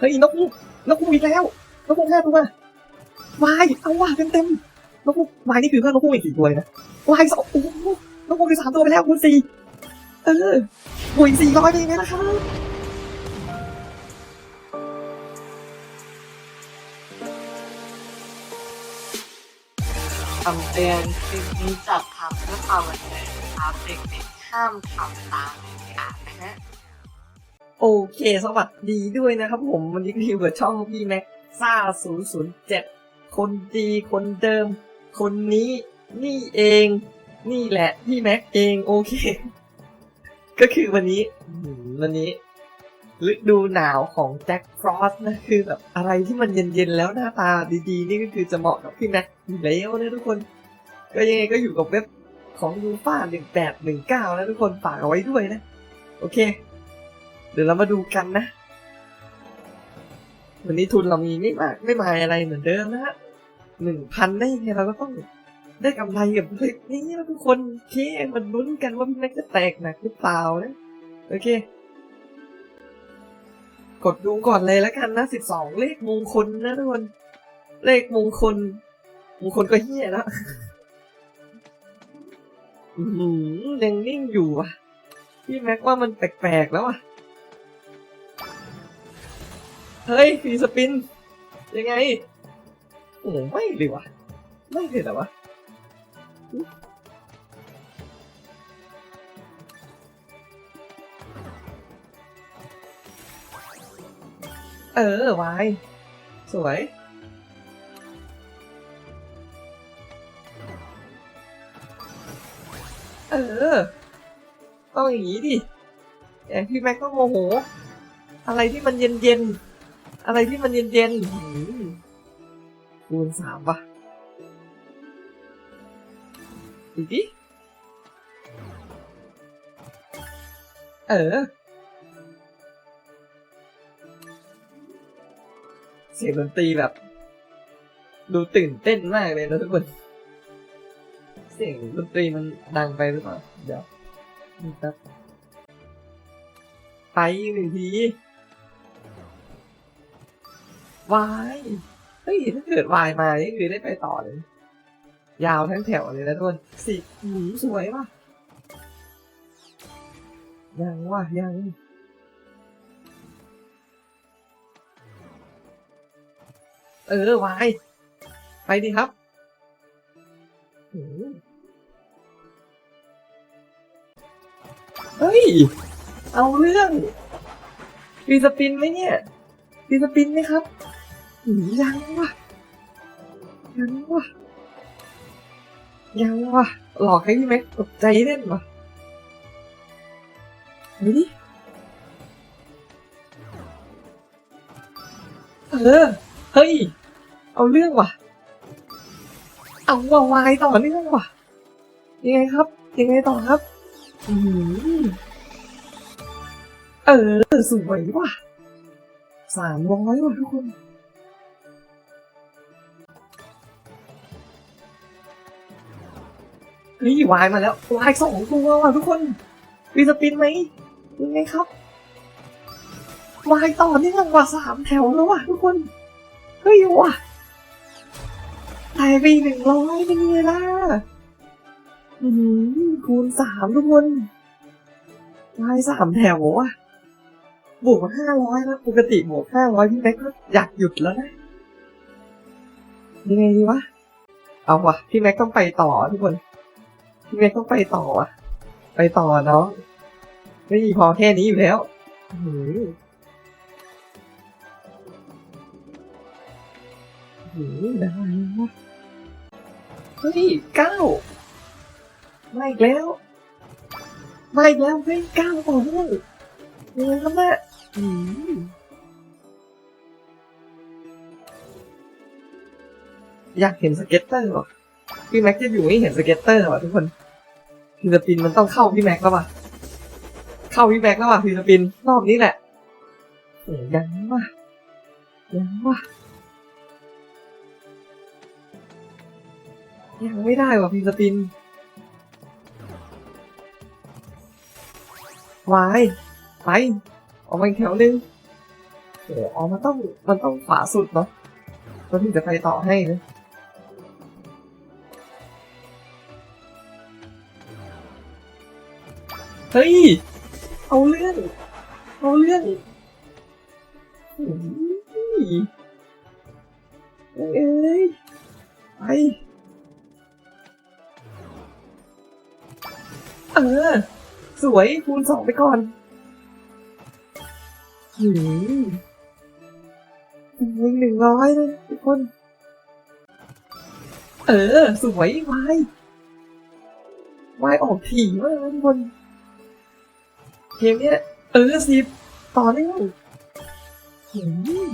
เฮ้ยนกฮูกนกฮูกอีกแล้วนกฮูกห้าตัววายเอาว่ะเต็มเต็มๆนกฮูกวายนี่คือเพื่อนนกฮูกอีกสี่ตัวเลยนะวายสองโอ้นกฮูกอีกสามตัวไปแล้วคูณสี่เออโอ้ยสี่ร้อยเป็นยังไงล่ะครับคำเตือนคลิปนี้จัดทำเพื่อความบันเทิงนะครับเด็กๆห้ามทำตามเด็ดขาดนะฮะ โอเค สวัสดีด้วยนะครับผม วันนี้ก็อยู่กับช่องพี่แม็กซ่า007 คนดีคนเดิม คนนี้นี่เอง นี่แหละพี่แม็กเองโอเค ก็คือวันนี้วันนี้ฤดูหนาวของแจ็คฟรอสต์นะคือแบบอะไรที่มันเย็นๆแล้วหน้าตาดีๆ นี่ก็คือจะเหมาะกับพี่แม็กอยู่แล้วนะทุกคน ก็ยังไงก็อยู่กับเว็บของยูฟ่า1819นะทุกคนฝากเอาไว้ด้วยนะ โอเค เดี๋ยวเรามาดูกันนะ วันนี้ทุนเรามีไม่มากไม่มายอะไรเหมือนเดิมนะฮะหนึ่งพันได้ยังไงเราก็ต้องได้กำไรกับคลิปนี้นะทุกคนโอเคมันลุ้นกันว่าพี่แม็กจะแตกหนักหรือเปล่านะโอเค กดดูก่อนเลยแล้วกันนะสิบสองเลขมงคลนะทุกคนเลขมงคล มงคลก็เฮี้ยแล้วอือหือยังนิ่งอยู่อะ พี่แม็กว่ามันแปลกๆแล้วอะ เฮ้ยฟรีสปิน ยังไง โอ้ไม่เลยวะ ไม่เลยเหรอวะเออวายสวย เออ ต้องอย่างนี้ดิแต่พี่แม็กต้องโมโห อะไรที่มันเย็นเย็นๆ อะไรที่มันเย็นเย็นๆคูณสามปะดูดิเออ เสียงดนตรีแบบ ดูตื่นเต้นมากเลยนะทุกคน เสียงดนตรีมันดังไปหรือเปล่า เดี๋ยวนี่ครับไปหนึ่งที วายเฮ้ยถ้าเกิดวายมานี่คือได้ไปต่อเลย ยาวทั้งแถวเลยนะทุกคนสิหืมสวยว่ะ ยังว่ะยังเออวายไปดิครับหืมเฮ้ย เอาเรื่องฟีสปินไหมเนี่ยฟีสปินไหมครับ หืมยังวะยังวะยังวะหลอกให้พี่แม็กตกใจเล่นวะดูดิเออ เฮ้ย เอาเรื่องว่ะ เอาว่าวายต่อเนื่องว่ะ ยังไงครับ ยังไงต่อครับ อืมเออ สวยว่ะสามร้อยว่ะทุกคน เฮ้ยวายมาแล้ววายสองตัวว่ะทุกคนมีสปินไหมยังไงครับวายต่อเนื่องกว่ะสามแถวแล้วว่ะทุกคนเฮ้ยว่ะตายไปหนึ่งร้อยเป็นไงล่ะอืมคูณสามทุกคนวายสามแถวว่ะบวกห้าร้อยแล้วปกติบวกห้าร้อยพี่แม็กก็อยากหยุดแล้วนะยังไงดีวะเอาวะพี่แม็กต้องไปต่อทุกคน พี่แม็กต้องไปต่อวะไปต่อเนาะไม่มีพอแค่นี้อยู่แล้วหืออื้อหือได้วะเฮ้ยเก้ามาอีกแล้วมาอีกแล้วเฮ้ยเก้าต่อเนื่องยังไงครับเนี่ยอืมอยากเห็นสเก็ตเตอร์ว่ะ พี่แม็กจะอยู่ไม่เห็นสเก็ตเตอร์ว่ะทุกคนฟิลิปปินมันต้องเข้าพี่แม็กแล้วว่ะเข้าพี่แม็กแล้วว่ะฟิลิปปินรอบนี้แหละโอ้ยังว่ะยังว่ะยังไม่ได้ว่ะฟิลิปปินวายไปออกมาอีกแถวหนึงโอ้อ๋อมันต้องมันต้องขวาสุดเนาะมันถึงจะไปต่อให้นะ เฮ้ย เอาเรื่อง เอาเรื่องโอ้ยเอ้ยไปเออ สวยคูณสองไปก่อนหืมหนึ่งร้อยเลยทุกคน เออ สวยวายวายออกถี่มากทุกคน เกมเนี้ยเออสิบต่อเนื่องหืม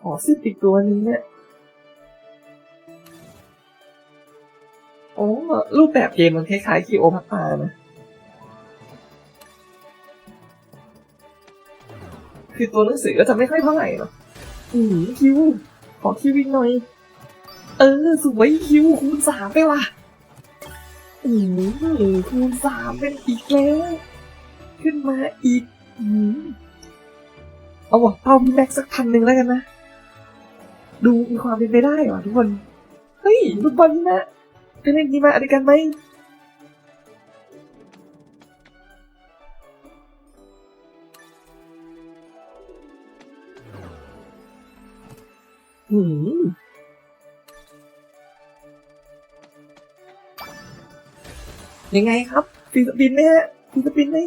ขอสิบอีกตัวนึงเนี่ยโอ้รูปแบบเกมมันคล้ายๆคิโอพัตตานะคือตัวหนังสือก็จะไม่ค่อยเท่าไหร่หรอกอืมคิว ขอคิวอีกหน่อย เออ สวยคิวคูณสามไปว่ะ อืมคูณสามเป็นอีกแล้ว ขึ้นมาอีกอืมเอาว่ะเป้าพี่แม็กซ์สักพันหนึ่งแล้วกันนะ ดูมีความเป็นไปได้ว่ะทุกคน เฮ้ยลูกบอลนี่นะไปเล่นดีมาอะไรกันไหมหืม ยังไงครับฟิลิปปินไหมฮะฟิลิปปินไหม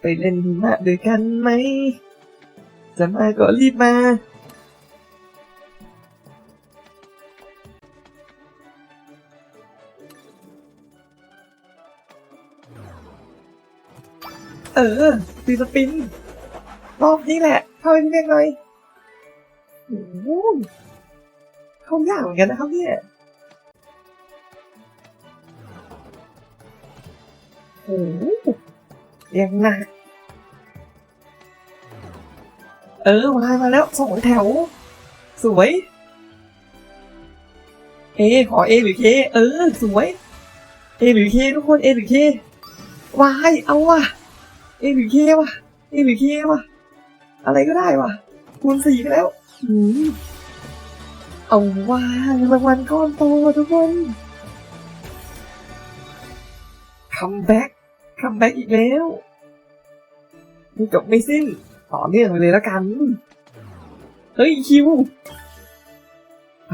ไปเล่นดีมาด้วยกันไหมจะมาก็รีบมาเออตีสปิน รอบนี้แหละ เข้าไปพี่เล็กหน่อยโอ้โหเข้ายากเหมือนกันนะครับเนี่ย โอ้โหยังหนักเออมามาแล้วสองแถว สวย เอ ขอเอหรือเค เออ สวย เอหรือเคทุกคนเอหรือเควายเอาว่ะเอหรือเควะเอหรือเควะอะไรก็ได้วะคูณสี่ไปแล้วเอาว่ารางวัลก้อนโตทุกคนคัมแบ็ก คัมแบ็กอีกแล้วไม่จบไม่สิ้น ต่อเนื่องไปเลยแล้วกัน เฮ้ยคิว ไป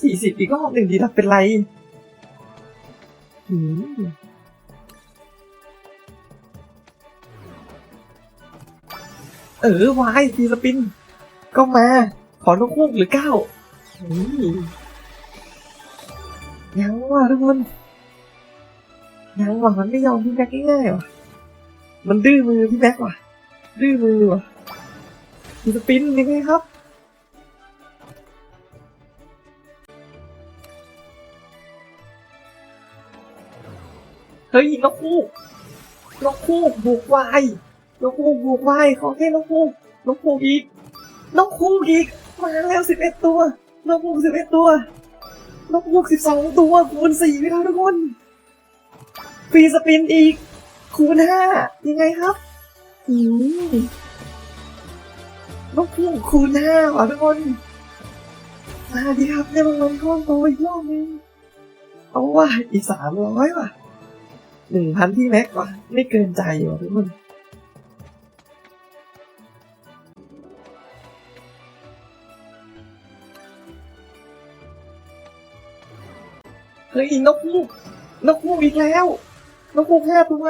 สี่สิบอีกรอบหนึ่งดีละเป็นไรหืมเออวายฟีสปิน ก็มา ขอนกคูกหรือเก้ายังว่ะทุกคน ยังว่ะมันไม่ยอมพี่แม็กง่ายๆว่ะมันดื้อมือพี่แม็กว่ะ ดื้อมือว่ะฟีสปินยังไงครับ เฮ้ยนกคูกนกคูกบุกวายนกฮูกบุกไว้ขอแค่นกฮูกนกฮูกอีกนกฮูกอีก มาแล้วสิบเอ็ดตัวนกฮูกสิบเอ็ดตัวนกฮูกสิบสองตัวคูณสี่ไปแล้วทุกคน ฟรีสปินอีก คูณห้ายังไงครับอืมนกฮูกคูณห้าว่ะทุกคนมาดีครับได้รางวัลก้อนโตอีกรอบนึงเอาว่ะอีกสามร้อยว่ะหนึ่งพันที่แม็กว่ะ ไม่เกินใจว่ะทุกคนเฮ้ยนกฮูกนกฮูกอีกแล้ว นกฮูกห้าตัว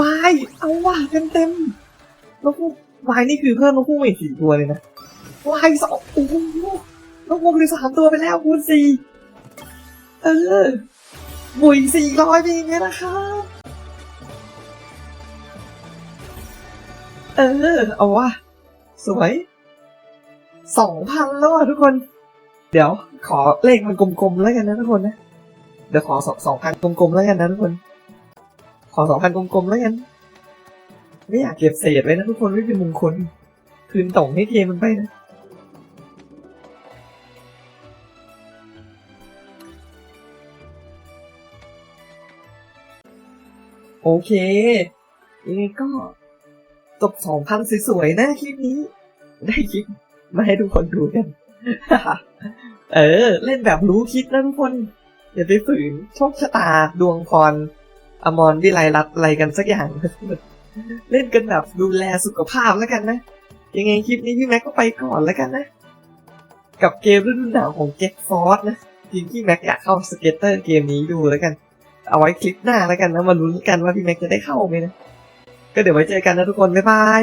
วาย เอาว่ะเต็มเต็มๆนกฮูกวายนี่คือเพิ่มนกฮูกมาอีกสี่ตัวเลยนะวายสองโอ้โหนกฮูกเลยสามตัวไปแล้วคูณสี่เออบุยสี่ร้อยไปอย่างเงี้ยนะครับเออ เอาว่ะสวยสองพันแล้วอะทุกคน เดี๋ยวขอเลขมันกลมๆแล้วกันนะทุกคนนะ เดี๋ยวขอสองสองพันกลมๆแล้วกันนะทุกคน ขอสองพันกลมๆแล้วกัน ไม่อยากเก็บเศษไว้นะทุกคนไม่เป็นมงคล คืนต่องให้เกมมันไปนะโอเคยังไงก็จบสองพันสวยๆนะคลิปนี้ ได้คลิปมาให้ทุกคนดูกัน เออ เล่นแบบรู้คิดนะทุกคน อย่าไปฝืนโชคชะตาดวงพร อมรวิไลรัตอะไรกันสักอย่าง เล่นกันแบบดูแลสุขภาพแล้วกันนะ ยังไงคลิปนี้พี่แม็กก็ไปก่อนแล้วกันนะ กับเกมฤดูหนาวของเจ็คฟอร์สนะจริงพี่แม็กอยากเข้าสเก็ตเตอร์เกมนี้ดูแล้วกัน เอาไว้คลิปหน้าแล้วกันนะมาลุ้นกันว่าพี่แม็กจะได้เข้าไหมนะ ก็เดี๋ยวไว้เจอกันนะทุกคน บ๊ายบาย